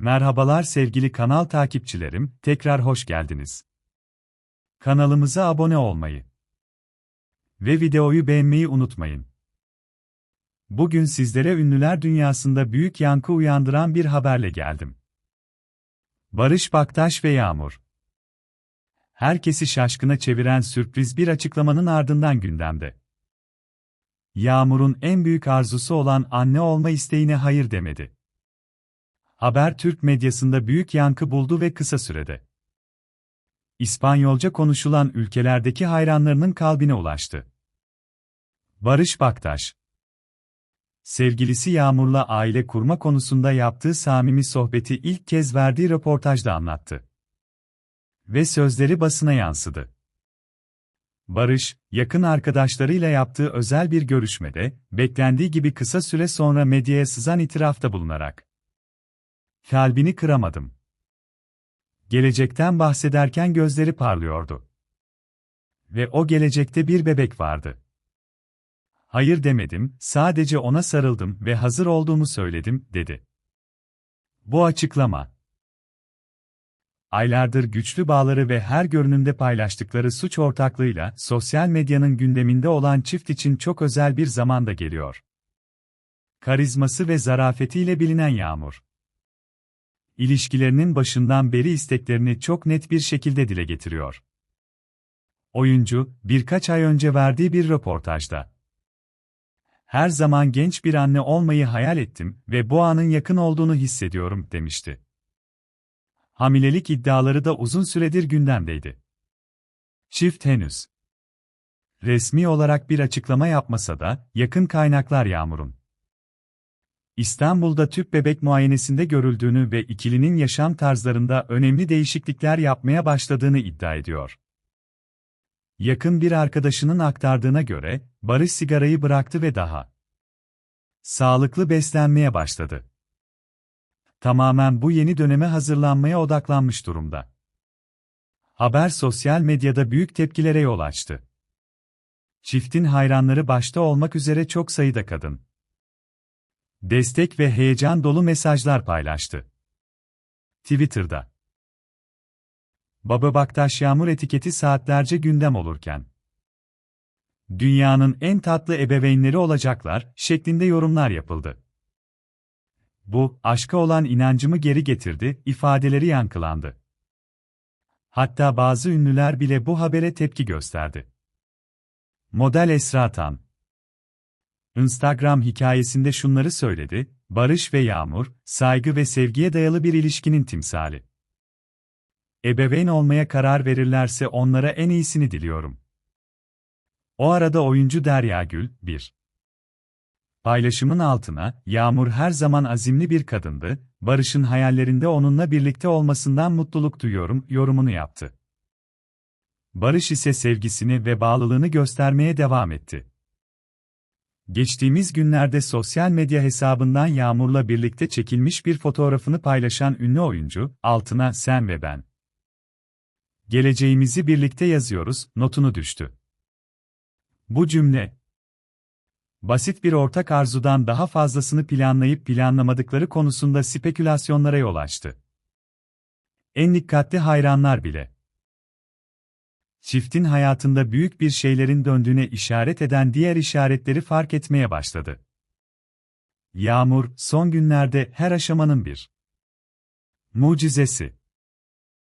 Merhabalar sevgili kanal takipçilerim, tekrar hoş geldiniz. Kanalımıza abone olmayı ve videoyu beğenmeyi unutmayın. Bugün sizlere ünlüler dünyasında büyük yankı uyandıran bir haberle geldim. Barış Baktaş ve Yağmur Herkesi şaşkına çeviren sürpriz bir açıklamanın ardından gündemde. Yağmur'un en büyük arzusu olan anne olma isteğine hayır demedi. Haber Türk medyasında büyük yankı buldu ve kısa sürede İspanyolca konuşulan ülkelerdeki hayranlarının kalbine ulaştı. Barış Baktaş Sevgilisi Yağmur'la aile kurma konusunda yaptığı samimi sohbeti ilk kez verdiği röportajda anlattı. Ve sözleri basına yansıdı. Barış, yakın arkadaşlarıyla yaptığı özel bir görüşmede, beklendiği gibi kısa süre sonra medyaya sızan itirafta bulunarak Kalbini kıramadım. Gelecekten bahsederken gözleri parlıyordu. Ve o gelecekte bir bebek vardı. Hayır demedim, sadece ona sarıldım ve hazır olduğumu söyledim, dedi. Bu açıklama, aylardır güçlü bağları ve her görünümde paylaştıkları suç ortaklığıyla sosyal medyanın gündeminde olan çift için çok özel bir zamanda geliyor. Karizması ve zarafetiyle bilinen Yağmur ilişkilerinin başından beri isteklerini çok net bir şekilde dile getiriyor. Oyuncu, birkaç ay önce verdiği bir röportajda her zaman genç bir anne olmayı hayal ettim ve bu anın yakın olduğunu hissediyorum demişti. Hamilelik iddiaları da uzun süredir gündemdeydi. Çift henüz resmi olarak bir açıklama yapmasa da yakın kaynaklar Yağmur'un İstanbul'da tüp bebek muayenesinde görüldüğünü ve ikilinin yaşam tarzlarında önemli değişiklikler yapmaya başladığını iddia ediyor. Yakın bir arkadaşının aktardığına göre, Barış sigarayı bıraktı ve daha sağlıklı beslenmeye başladı. Tamamen bu yeni döneme hazırlanmaya odaklanmış durumda. Haber sosyal medyada büyük tepkilere yol açtı. Çiftin hayranları başta olmak üzere çok sayıda kadın destek ve heyecan dolu mesajlar paylaştı. Twitter'da Baba Baktaş Yağmur etiketi saatlerce gündem olurken Dünyanın en tatlı ebeveynleri olacaklar şeklinde yorumlar yapıldı. Bu, aşka olan inancımı geri getirdi, ifadeleri yankılandı. Hatta bazı ünlüler bile bu habere tepki gösterdi. Model Esra Tan Instagram hikayesinde şunları söyledi, barış ve yağmur, saygı ve sevgiye dayalı bir ilişkinin timsali. Ebeveyn olmaya karar verirlerse onlara en iyisini diliyorum. O arada oyuncu Derya Gül, 1. Paylaşımın altına, Yağmur her zaman azimli bir kadındı, Barış'ın hayallerinde onunla birlikte olmasından mutluluk duyuyorum, yorumunu yaptı. Barış ise sevgisini ve bağlılığını göstermeye devam etti. Geçtiğimiz günlerde sosyal medya hesabından Yağmur'la birlikte çekilmiş bir fotoğrafını paylaşan ünlü oyuncu, altına sen ve ben. Geleceğimizi birlikte yazıyoruz, notunu düştü. Bu cümle, basit bir ortak arzudan daha fazlasını planlayıp planlamadıkları konusunda spekülasyonlara yol açtı. En dikkatli hayranlar bile çiftin hayatında büyük bir şeylerin döndüğüne işaret eden diğer işaretleri fark etmeye başladı. Yağmur, son günlerde her aşamanın bir mucizesi.